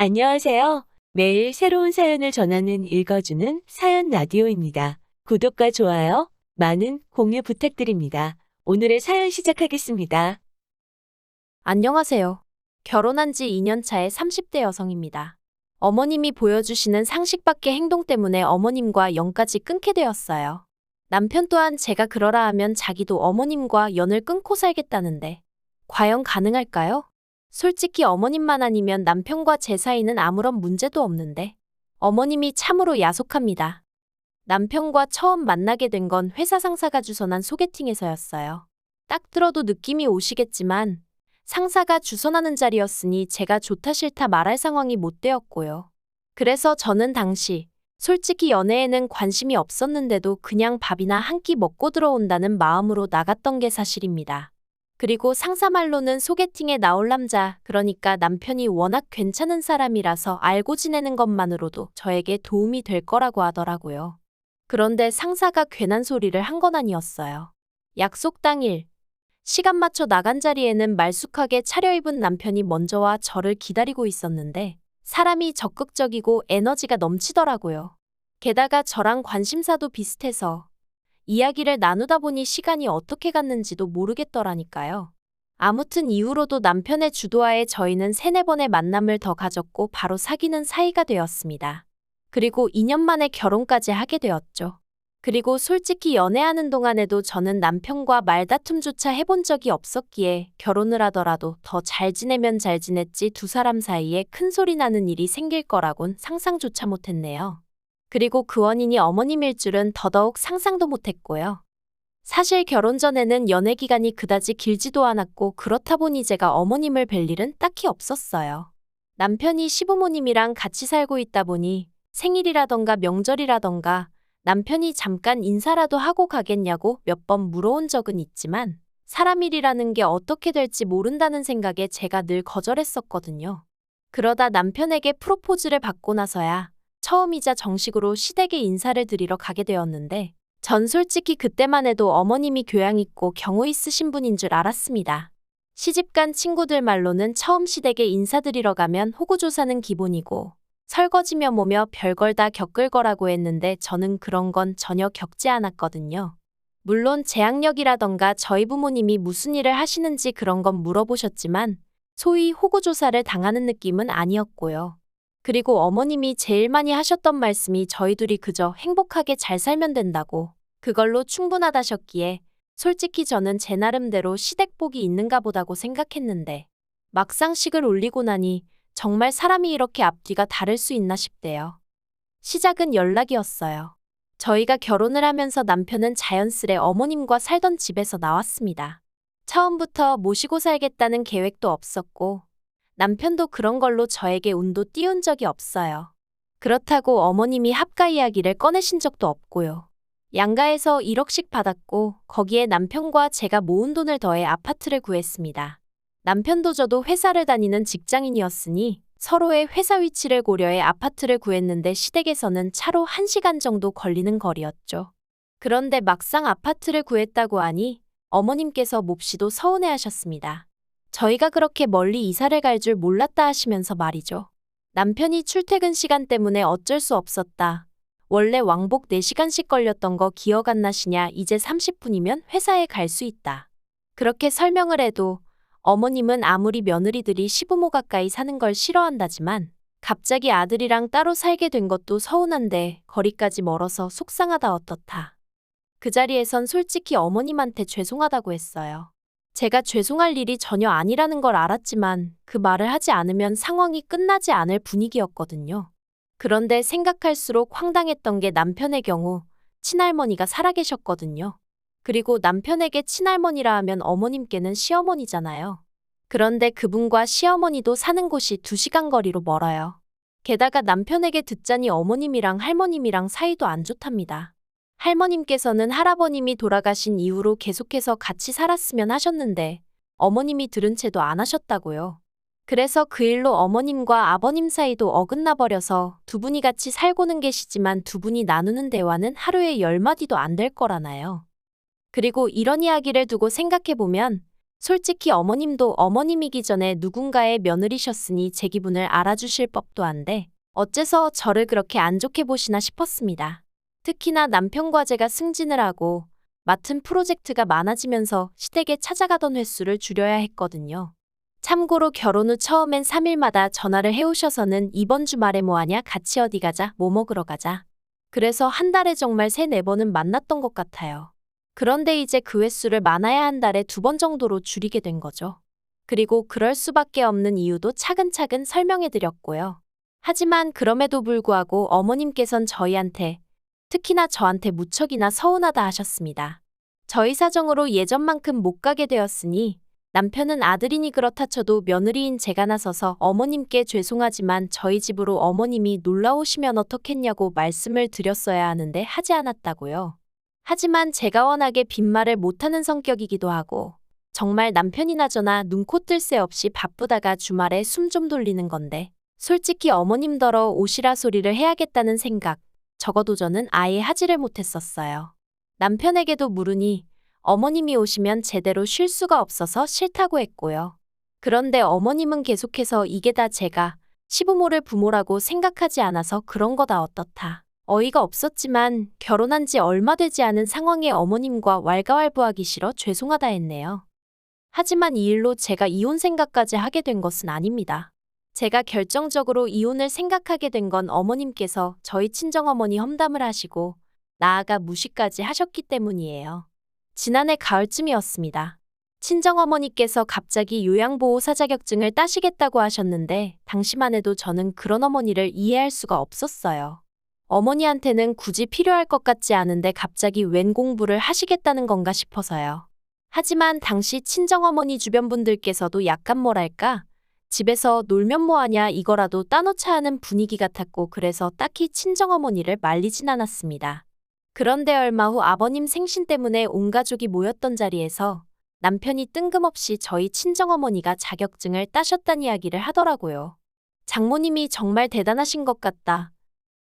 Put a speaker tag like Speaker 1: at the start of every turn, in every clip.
Speaker 1: 안녕하세요. 매일 새로운 사연을 전하는 읽어주는 사연 라디오입니다. 구독과 좋아요, 많은 공유 부탁드립니다. 오늘의 사연 시작하겠습니다.
Speaker 2: 안녕하세요. 결혼한 지 2년 차의 30대 여성입니다. 어머님이 보여주시는 상식 밖의 행동 때문에 어머님과 연까지 끊게 되었어요. 남편 또한 제가 그러라 하면 자기도 어머님과 연을 끊고 살겠다는데 과연 가능할까요? 솔직히 어머님만 아니면 남편과 제 사이는 아무런 문제도 없는데 어머님이 참으로 야속합니다. 남편과 처음 만나게 된 건 회사 상사가 주선한 소개팅에서였어요. 딱 들어도 느낌이 오시겠지만 상사가 주선하는 자리였으니 제가 좋다 싫다 말할 상황이 못 되었고요. 그래서 저는 당시 솔직히 연애에는 관심이 없었는데도 그냥 밥이나 한 끼 먹고 들어온다는 마음으로 나갔던 게 사실입니다. 그리고 상사 말로는 소개팅에 나올 남자, 그러니까 남편이 워낙 괜찮은 사람이라서 알고 지내는 것만으로도 저에게 도움이 될 거라고 하더라고요. 그런데 상사가 괜한 소리를 한 건 아니었어요. 약속 당일, 시간 맞춰 나간 자리에는 말쑥하게 차려입은 남편이 먼저 와 저를 기다리고 있었는데 사람이 적극적이고 에너지가 넘치더라고요. 게다가 저랑 관심사도 비슷해서 이야기를 나누다 보니 시간이 어떻게 갔는지도 모르겠더라니까요. 아무튼 이후로도 남편의 주도하에 저희는 세네 번의 만남을 더 가졌고 바로 사귀는 사이가 되었습니다. 그리고 2년 만에 결혼까지 하게 되었죠. 그리고 솔직히 연애하는 동안에도 저는 남편과 말다툼조차 해본 적이 없었기에 결혼을 하더라도 더 잘 지내면 잘 지냈지 두 사람 사이에 큰 소리 나는 일이 생길 거라곤 상상조차 못했네요. 그리고 그 원인이 어머님일 줄은 더더욱 상상도 못했고요. 사실 결혼 전에는 연애 기간이 그다지 길지도 않았고 그렇다 보니 제가 어머님을 뵐 일은 딱히 없었어요. 남편이 시부모님이랑 같이 살고 있다 보니 생일이라던가 명절이라던가 남편이 잠깐 인사라도 하고 가겠냐고 몇 번 물어온 적은 있지만 사람 일이라는 게 어떻게 될지 모른다는 생각에 제가 늘 거절했었거든요. 그러다 남편에게 프로포즈를 받고 나서야 처음이자 정식으로 시댁에 인사를 드리러 가게 되었는데 전 솔직히 그때만 해도 어머님이 교양 있고 경우 있으신 분인 줄 알았습니다. 시집간 친구들 말로는 처음 시댁에 인사드리러 가면 호구조사는 기본이고 설거지며 뭐며 별걸 다 겪을 거라고 했는데 저는 그런 건 전혀 겪지 않았거든요. 물론 재학력이라던가 저희 부모님이 무슨 일을 하시는지 그런 건 물어보셨지만 소위 호구조사를 당하는 느낌은 아니었고요. 그리고 어머님이 제일 많이 하셨던 말씀이 저희 둘이 그저 행복하게 잘 살면 된다고 그걸로 충분하다셨기에 솔직히 저는 제 나름대로 시댁복이 있는가 보다고 생각했는데 막상 식을 올리고 나니 정말 사람이 이렇게 앞뒤가 다를 수 있나 싶대요. 시작은 연락이었어요. 저희가 결혼을 하면서 남편은 자연스레 어머님과 살던 집에서 나왔습니다. 처음부터 모시고 살겠다는 계획도 없었고 남편도 그런 걸로 저에게 운도 띄운 적이 없어요. 그렇다고 어머님이 합가 이야기를 꺼내신 적도 없고요. 양가에서 1억씩 받았고 거기에 남편과 제가 모은 돈을 더해 아파트를 구했습니다. 남편도 저도 회사를 다니는 직장인이었으니 서로의 회사 위치를 고려해 아파트를 구했는데 시댁에서는 차로 1시간 정도 걸리는 거리였죠. 그런데 막상 아파트를 구했다고 하니 어머님께서 몹시도 서운해 하셨습니다. 저희가 그렇게 멀리 이사를 갈 줄 몰랐다 하시면서 말이죠. 남편이 출퇴근 시간 때문에 어쩔 수 없었다. 원래 왕복 4시간씩 걸렸던 거 기억 안 나시냐? 이제 30분이면 회사에 갈 수 있다. 그렇게 설명을 해도 어머님은 아무리 며느리들이 시부모 가까이 사는 걸 싫어한다지만 갑자기 아들이랑 따로 살게 된 것도 서운한데 거리까지 멀어서 속상하다 어떻다. 그 자리에선 솔직히 어머님한테 죄송하다고 했어요. 제가 죄송할 일이 전혀 아니라는 걸 알았지만 그 말을 하지 않으면 상황이 끝나지 않을 분위기였거든요. 그런데 생각할수록 황당했던 게 남편의 경우 친할머니가 살아계셨거든요. 그리고 남편에게 친할머니라 하면 어머님께는 시어머니잖아요. 그런데 그분과 시어머니도 사는 곳이 2시간 거리로 멀어요. 게다가 남편에게 듣자니 어머님이랑 할머님이랑 사이도 안 좋답니다. 할머님께서는 할아버님이 돌아가신 이후로 계속해서 같이 살았으면 하셨는데 어머님이 들은 채도 안 하셨다고요. 그래서 그 일로 어머님과 아버님 사이도 어긋나 버려서 두 분이 같이 살고는 계시지만 두 분이 나누는 대화는 하루에 열 마디도 안 될 거라나요. 그리고 이런 이야기를 두고 생각해 보면 솔직히 어머님도 어머님이기 전에 누군가의 며느리셨으니 제 기분을 알아주실 법도 한데 어째서 저를 그렇게 안 좋게 보시나 싶었습니다. 특히나 남편과 제가 승진을 하고 맡은 프로젝트가 많아지면서 시댁에 찾아가던 횟수를 줄여야 했거든요. 참고로 결혼 후 처음엔 3일마다 전화를 해오셔서는 이번 주말에 뭐하냐 같이 어디 가자 뭐 먹으러 가자. 그래서 한 달에 정말 3, 4번은 만났던 것 같아요. 그런데 이제 그 횟수를 많아야 한 달에 두 번 정도로 줄이게 된 거죠. 그리고 그럴 수밖에 없는 이유도 차근차근 설명해 드렸고요. 하지만 그럼에도 불구하고 어머님께선 저희한테 특히나 저한테 무척이나 서운하다 하셨습니다. 저희 사정으로 예전만큼 못 가게 되었으니 남편은 아들이니 그렇다 쳐도 며느리인 제가 나서서 어머님께 죄송하지만 저희 집으로 어머님이 놀러 오시면 어떻겠냐고 말씀을 드렸어야 하는데 하지 않았다고요. 하지만 제가 워낙에 빈말을 못하는 성격이기도 하고 정말 남편이나 저나 눈코 뜰 새 없이 바쁘다가 주말에 숨 좀 돌리는 건데 솔직히 어머님더러 오시라 소리를 해야겠다는 생각 적어도 저는 아예 하지를 못했었어요. 남편에게도 물으니 어머님이 오시면 제대로 쉴 수가 없어서 싫다고 했고요. 그런데 어머님은 계속해서 이게 다 제가 시부모를 부모라고 생각하지 않아서 그런 거다 어떻다. 어이가 없었지만 결혼한 지 얼마 되지 않은 상황에 어머님과 왈가왈부하기 싫어 죄송하다 했네요. 하지만 이 일로 제가 이혼 생각까지 하게 된 것은 아닙니다. 제가 결정적으로 이혼을 생각하게 된 건 어머님께서 저희 친정어머니 험담을 하시고 나아가 무시까지 하셨기 때문이에요. 지난해 가을쯤이었습니다. 친정어머니께서 갑자기 요양보호사 자격증을 따시겠다고 하셨는데 당시만 해도 저는 그런 어머니를 이해할 수가 없었어요. 어머니한테는 굳이 필요할 것 같지 않은데 갑자기 웬 공부를 하시겠다는 건가 싶어서요. 하지만 당시 친정어머니 주변 분들께서도 약간 뭐랄까 집에서 놀면 뭐하냐 이거라도 따놓자 하는 분위기 같았고 그래서 딱히 친정어머니를 말리진 않았습니다. 그런데 얼마 후 아버님 생신 때문에 온 가족이 모였던 자리에서 남편이 뜬금없이 저희 친정어머니가 자격증을 따셨다는 이야기를 하더라고요. 장모님이 정말 대단하신 것 같다.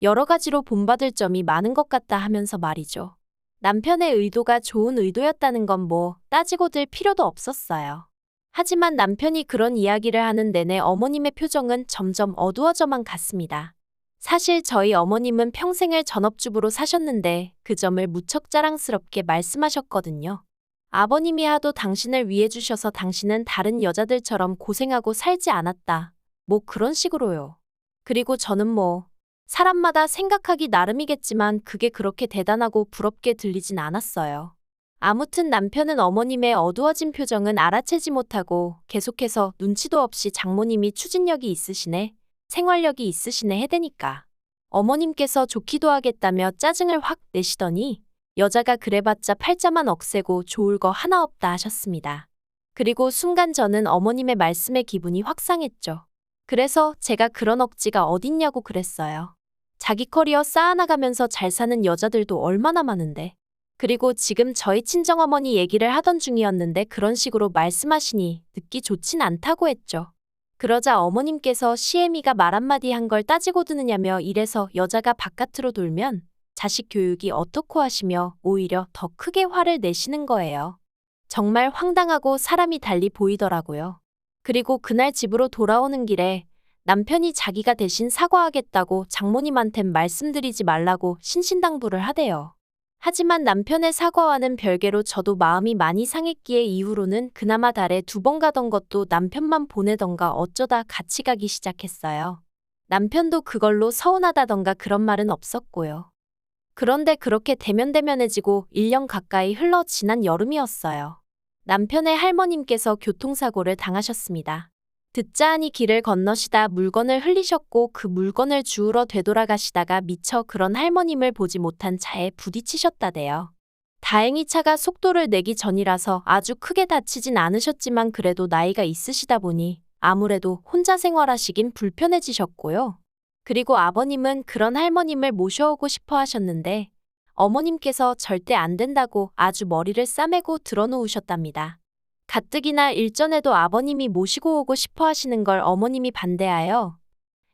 Speaker 2: 여러 가지로 본받을 점이 많은 것 같다 하면서 말이죠. 남편의 의도가 좋은 의도였다는 건 뭐 따지고 들 필요도 없었어요. 하지만 남편이 그런 이야기를 하는 내내 어머님의 표정은 점점 어두워져만 갔습니다. 사실 저희 어머님은 평생을 전업주부로 사셨는데 그 점을 무척 자랑스럽게 말씀하셨거든요. 아버님이 하도 당신을 위해 주셔서 당신은 다른 여자들처럼 고생하고 살지 않았다. 뭐 그런 식으로요. 그리고 저는 뭐 사람마다 생각하기 나름이겠지만 그게 그렇게 대단하고 부럽게 들리진 않았어요. 아무튼 남편은 어머님의 어두워진 표정은 알아채지 못하고 계속해서 눈치도 없이 장모님이 추진력이 있으시네, 생활력이 있으시네 해대니까. 어머님께서 좋기도 하겠다며 짜증을 확 내시더니 여자가 그래봤자 팔자만 억세고 좋을 거 하나 없다 하셨습니다. 그리고 순간 저는 어머님의 말씀에 기분이 확 상했죠. 그래서 제가 그런 억지가 어딨냐고 그랬어요. 자기 커리어 쌓아나가면서 잘 사는 여자들도 얼마나 많은데. 그리고 지금 저희 친정어머니 얘기를 하던 중이었는데 그런 식으로 말씀하시니 듣기 좋진 않다고 했죠. 그러자 어머님께서 시애미가 말 한마디 한 걸 따지고 드느냐며 이래서 여자가 바깥으로 돌면 자식 교육이 어떻고 하시며 오히려 더 크게 화를 내시는 거예요. 정말 황당하고 사람이 달리 보이더라고요. 그리고 그날 집으로 돌아오는 길에 남편이 자기가 대신 사과하겠다고 장모님한텐 말씀드리지 말라고 신신당부를 하대요. 하지만 남편의 사과와는 별개로 저도 마음이 많이 상했기에 이후로는 그나마 달에 두 번 가던 것도 남편만 보내던가 어쩌다 같이 가기 시작했어요. 남편도 그걸로 서운하다던가 그런 말은 없었고요. 그런데 그렇게 대면대면해지고 1년 가까이 흘러 지난 여름이었어요. 남편의 할머님께서 교통사고를 당하셨습니다. 듣자 하니 길을 건너시다 물건을 흘리셨고 그 물건을 주우러 되돌아가시다가 미처 그런 할머님을 보지 못한 차에 부딪히셨다대요. 다행히 차가 속도를 내기 전이라서 아주 크게 다치진 않으셨지만 그래도 나이가 있으시다 보니 아무래도 혼자 생활하시긴 불편해지셨고요. 그리고 아버님은 그런 할머님을 모셔오고 싶어 하셨는데 어머님께서 절대 안 된다고 아주 머리를 싸매고 들어놓으셨답니다. 가뜩이나 일전에도 아버님이 모시고 오고 싶어 하시는 걸 어머님이 반대하여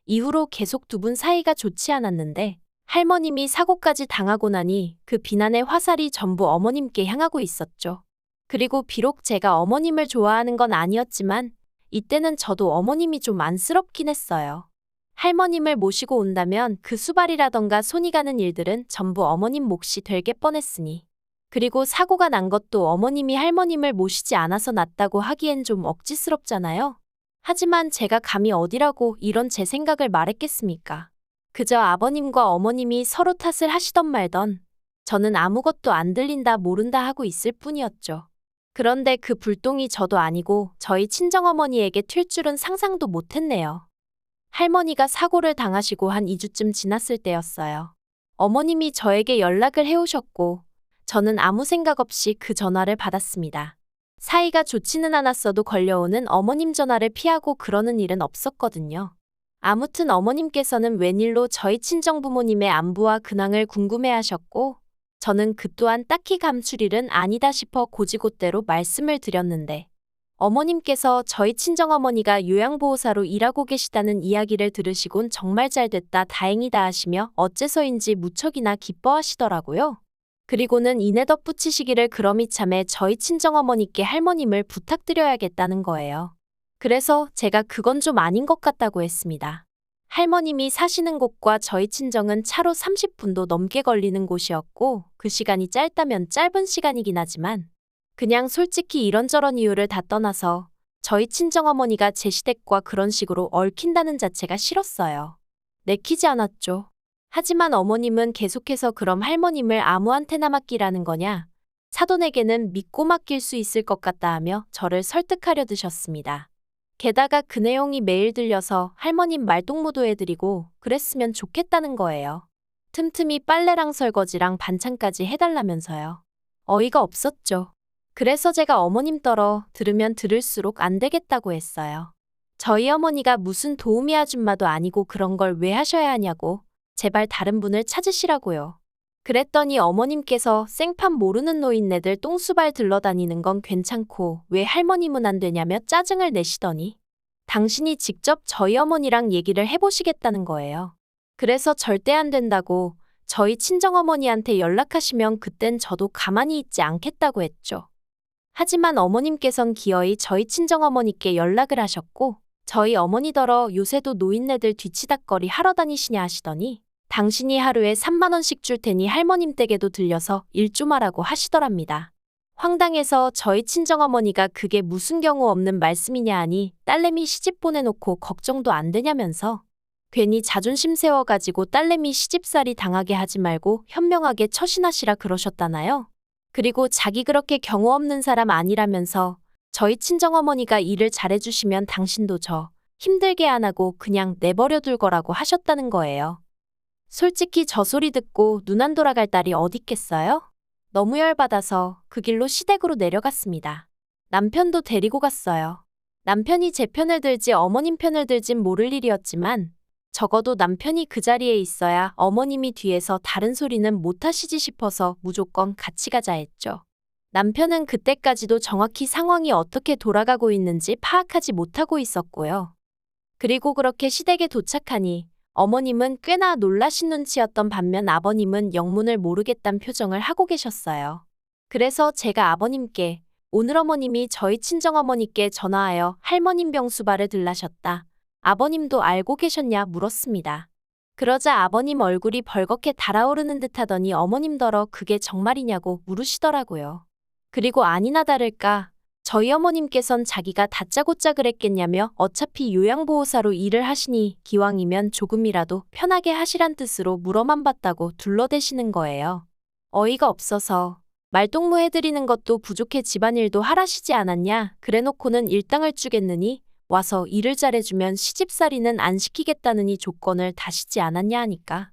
Speaker 2: 이후로 계속 두 분 사이가 좋지 않았는데 할머님이 사고까지 당하고 나니 그 비난의 화살이 전부 어머님께 향하고 있었죠. 그리고 비록 제가 어머님을 좋아하는 건 아니었지만 이때는 저도 어머님이 좀 안쓰럽긴 했어요. 할머님을 모시고 온다면 그 수발이라던가 손이 가는 일들은 전부 어머님 몫이 될게 뻔했으니. 그리고 사고가 난 것도 어머님이 할머님을 모시지 않아서 났다고 하기엔 좀 억지스럽잖아요. 하지만 제가 감히 어디라고 이런 제 생각을 말했겠습니까? 그저 아버님과 어머님이 서로 탓을 하시던 말던 저는 아무것도 안 들린다 모른다 하고 있을 뿐이었죠. 그런데 그 불똥이 저도 아니고 저희 친정어머니에게 튈 줄은 상상도 못했네요. 할머니가 사고를 당하시고 한 2주쯤 지났을 때였어요. 어머님이 저에게 연락을 해오셨고 저는 아무 생각 없이 그 전화를 받았습니다. 사이가 좋지는 않았어도 걸려오는 어머님 전화를 피하고 그러는 일은 없었거든요. 아무튼 어머님께서는 웬일로 저희 친정부모님의 안부와 근황을 궁금해하셨고 저는 그 또한 딱히 감출 일은 아니다 싶어 고지곳대로 말씀을 드렸는데 어머님께서 저희 친정어머니가 요양보호사로 일하고 계시다는 이야기를 들으시곤 정말 잘 됐다 다행이다 하시며 어째서인지 무척이나 기뻐하시더라고요. 그리고는 이내 덧붙이시기를 그럼 이 참에 저희 친정어머니께 할머님을 부탁드려야겠다는 거예요. 그래서 제가 그건 좀 아닌 것 같다고 했습니다. 할머님이 사시는 곳과 저희 친정은 차로 30분도 넘게 걸리는 곳이었고 그 시간이 짧다면 짧은 시간이긴 하지만 그냥 솔직히 이런저런 이유를 다 떠나서 저희 친정어머니가 제 시댁과 그런 식으로 얽힌다는 자체가 싫었어요. 내키지 않았죠. 하지만 어머님은 계속해서 그럼 할머님을 아무한테나 맡기라는 거냐? 사돈에게는 믿고 맡길 수 있을 것 같다 하며 저를 설득하려 드셨습니다. 게다가 그 내용이 매일 들려서 할머님 말동무도 해드리고 그랬으면 좋겠다는 거예요. 틈틈이 빨래랑 설거지랑 반찬까지 해달라면서요. 어이가 없었죠. 그래서 제가 어머님 떨어 들으면 들을수록 안 되겠다고 했어요. 저희 어머니가 무슨 도우미 아줌마도 아니고 그런 걸 왜 하셔야 하냐고 제발 다른 분을 찾으시라고요. 그랬더니 어머님께서 생판 모르는 노인네들 똥수발 들러다니는 건 괜찮고 왜 할머님은 안 되냐며 짜증을 내시더니 당신이 직접 저희 어머니랑 얘기를 해보시겠다는 거예요. 그래서 절대 안 된다고 저희 친정어머니한테 연락하시면 그땐 저도 가만히 있지 않겠다고 했죠. 하지만 어머님께선 기어이 저희 친정어머니께 연락을 하셨고 저희 어머니더러 요새도 노인네들 뒤치다거리 하러 다니시냐 하시더니 당신이 하루에 3만 원씩 줄 테니 할머님 댁에도 들려서 일 좀 하라고 하시더랍니다. 황당해서 저희 친정어머니가 그게 무슨 경우 없는 말씀이냐 하니 딸내미 시집 보내놓고 걱정도 안 되냐면서 괜히 자존심 세워가지고 딸내미 시집살이 당하게 하지 말고 현명하게 처신하시라 그러셨다나요? 그리고 자기 그렇게 경우 없는 사람 아니라면서 저희 친정어머니가 일을 잘해주시면 당신도 저 힘들게 안 하고 그냥 내버려 둘 거라고 하셨다는 거예요. 솔직히 저 소리 듣고 눈 안 돌아갈 딸이 어딨겠어요? 너무 열받아서 그 길로 시댁으로 내려갔습니다. 남편도 데리고 갔어요. 남편이 제 편을 들지 어머님 편을 들진 모를 일이었지만 적어도 남편이 그 자리에 있어야 어머님이 뒤에서 다른 소리는 못 하시지 싶어서 무조건 같이 가자 했죠. 남편은 그때까지도 정확히 상황이 어떻게 돌아가고 있는지 파악하지 못하고 있었고요. 그리고 그렇게 시댁에 도착하니 어머님은 꽤나 놀라신 눈치였던 반면 아버님은 영문을 모르겠단 표정을 하고 계셨어요. 그래서 제가 아버님께 오늘 어머님이 저희 친정어머니께 전화하여 할머님 병수발을 들라셨다. 아버님도 알고 계셨냐 물었습니다. 그러자 아버님 얼굴이 벌겋게 달아오르는 듯 하더니 어머님더러 그게 정말이냐고 물으시더라고요. 그리고 아니나 다를까 저희 어머님께선 자기가 다짜고짜 그랬겠냐며 어차피 요양보호사로 일을 하시니 기왕이면 조금이라도 편하게 하시란 뜻으로 물어만 봤다고 둘러대시는 거예요. 어이가 없어서 말동무 해드리는 것도 부족해 집안일도 하라시지 않았냐 그래놓고는 일당을 주겠느니 와서 일을 잘해주면 시집살이는 안 시키겠다느니 조건을 다시지 않았냐 하니까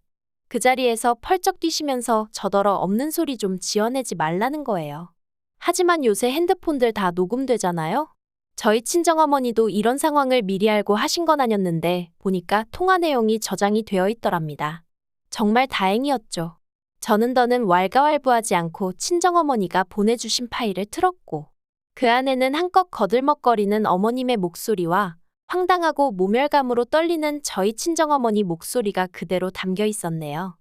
Speaker 2: 그 자리에서 펄쩍 뛰시면서 저더러 없는 소리 좀 지어내지 말라는 거예요. 하지만 요새 핸드폰들 다 녹음되잖아요? 저희 친정어머니도 이런 상황을 미리 알고 하신 건 아니었는데 보니까 통화 내용이 저장이 되어 있더랍니다. 정말 다행이었죠. 저는 더는 왈가왈부하지 않고 친정어머니가 보내주신 파일을 틀었고 그 안에는 한껏 거들먹거리는 어머님의 목소리와 황당하고 모멸감으로 떨리는 저희 친정어머니 목소리가 그대로 담겨 있었네요.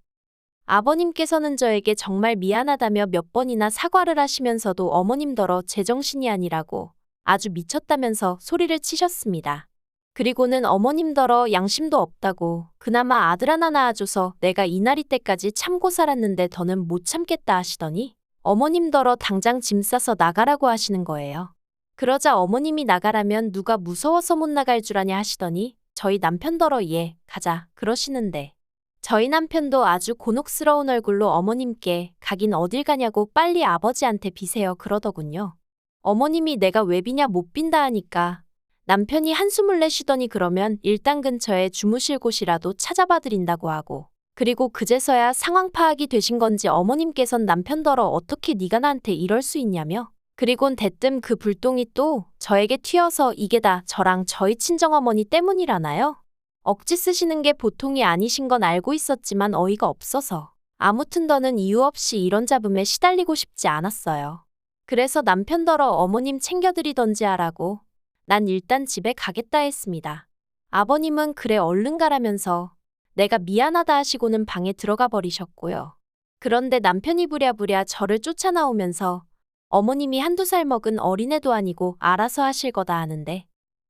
Speaker 2: 아버님께서는 저에게 정말 미안하다며 몇 번이나 사과를 하시면서도 어머님더러 제정신이 아니라고 아주 미쳤다면서 소리를 치셨습니다. 그리고는 어머님더러 양심도 없다고 그나마 아들 하나 낳아줘서 내가 이날이 때까지 참고 살았는데 더는 못 참겠다 하시더니 어머님더러 당장 짐 싸서 나가라고 하시는 거예요. 그러자 어머님이 나가라면 누가 무서워서 못 나갈 줄 아냐 하시더니 저희 남편더러 예, 가자 그러시는데 저희 남편도 아주 곤혹스러운 얼굴로 어머님께 가긴 어딜 가냐고 빨리 아버지한테 비세요 그러더군요. 어머님이 내가 왜 비냐 못 빈다 하니까 남편이 한숨을 내쉬더니 그러면 일단 근처에 주무실 곳이라도 찾아봐 드린다고 하고 그리고 그제서야 상황 파악이 되신 건지 어머님께선 남편더러 어떻게 네가 나한테 이럴 수 있냐며 그리곤 대뜸 그 불똥이 또 저에게 튀어서 이게 다 저랑 저희 친정어머니 때문이라나요? 억지 쓰시는 게 보통이 아니신 건 알고 있었지만 어이가 없어서 아무튼 더는 이유 없이 이런 잡음에 시달리고 싶지 않았어요. 그래서 남편더러 어머님 챙겨드리던지 하라고 난 일단 집에 가겠다 했습니다. 아버님은 그래 얼른 가라면서 내가 미안하다 하시고는 방에 들어가 버리셨고요. 그런데 남편이 부랴부랴 저를 쫓아나오면서 어머님이 한두 살 먹은 어린애도 아니고 알아서 하실 거다 하는데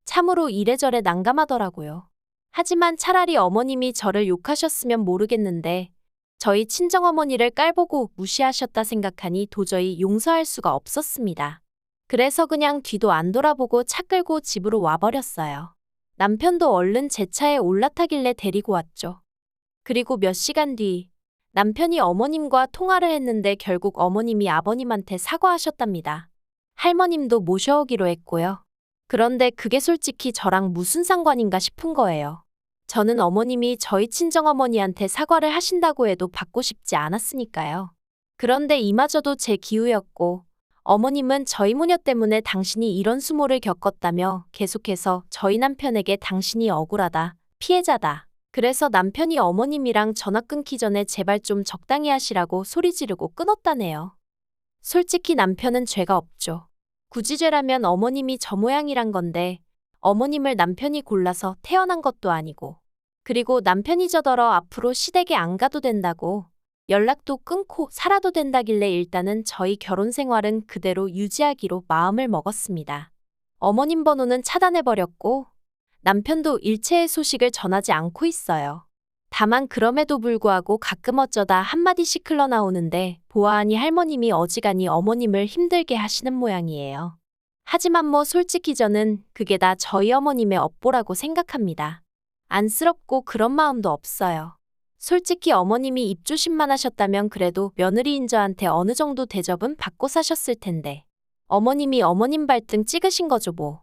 Speaker 2: 참으로 이래저래 난감하더라고요. 하지만 차라리 어머님이 저를 욕하셨으면 모르겠는데 저희 친정어머니를 깔보고 무시하셨다 생각하니 도저히 용서할 수가 없었습니다. 그래서 그냥 뒤도 안 돌아보고 차 끌고 집으로 와버렸어요. 남편도 얼른 제 차에 올라타길래 데리고 왔죠. 그리고 몇 시간 뒤 남편이 어머님과 통화를 했는데 결국 어머님이 아버님한테 사과하셨답니다. 할머님도 모셔오기로 했고요. 그런데 그게 솔직히 저랑 무슨 상관인가 싶은 거예요. 저는 어머님이 저희 친정어머니한테 사과를 하신다고 해도 받고 싶지 않았으니까요. 그런데 이마저도 제 기우였고, 어머님은 저희 모녀 때문에 당신이 이런 수모를 겪었다며 계속해서 저희 남편에게 당신이 억울하다, 피해자다. 그래서 남편이 어머님이랑 전화 끊기 전에 제발 좀 적당히 하시라고 소리 지르고 끊었다네요. 솔직히 남편은 죄가 없죠. 굳이 죄라면 어머님이 저 모양이란 건데 어머님을 남편이 골라서 태어난 것도 아니고 그리고 남편이 저더러 앞으로 시댁에 안 가도 된다고 연락도 끊고 살아도 된다길래 일단은 저희 결혼 생활은 그대로 유지하기로 마음을 먹었습니다. 어머님 번호는 차단해버렸고 남편도 일체의 소식을 전하지 않고 있어요. 다만 그럼에도 불구하고 가끔 어쩌다 한마디씩 흘러나오는데 보아하니 할머님이 어지간히 어머님을 힘들게 하시는 모양이에요. 하지만 뭐 솔직히 저는 그게 다 저희 어머님의 업보라고 생각합니다. 안쓰럽고 그런 마음도 없어요. 솔직히 어머님이 입조심만 하셨다면 그래도 며느리인 저한테 어느 정도 대접은 받고 사셨을 텐데. 어머님이 어머님 발등 찍으신 거죠 뭐.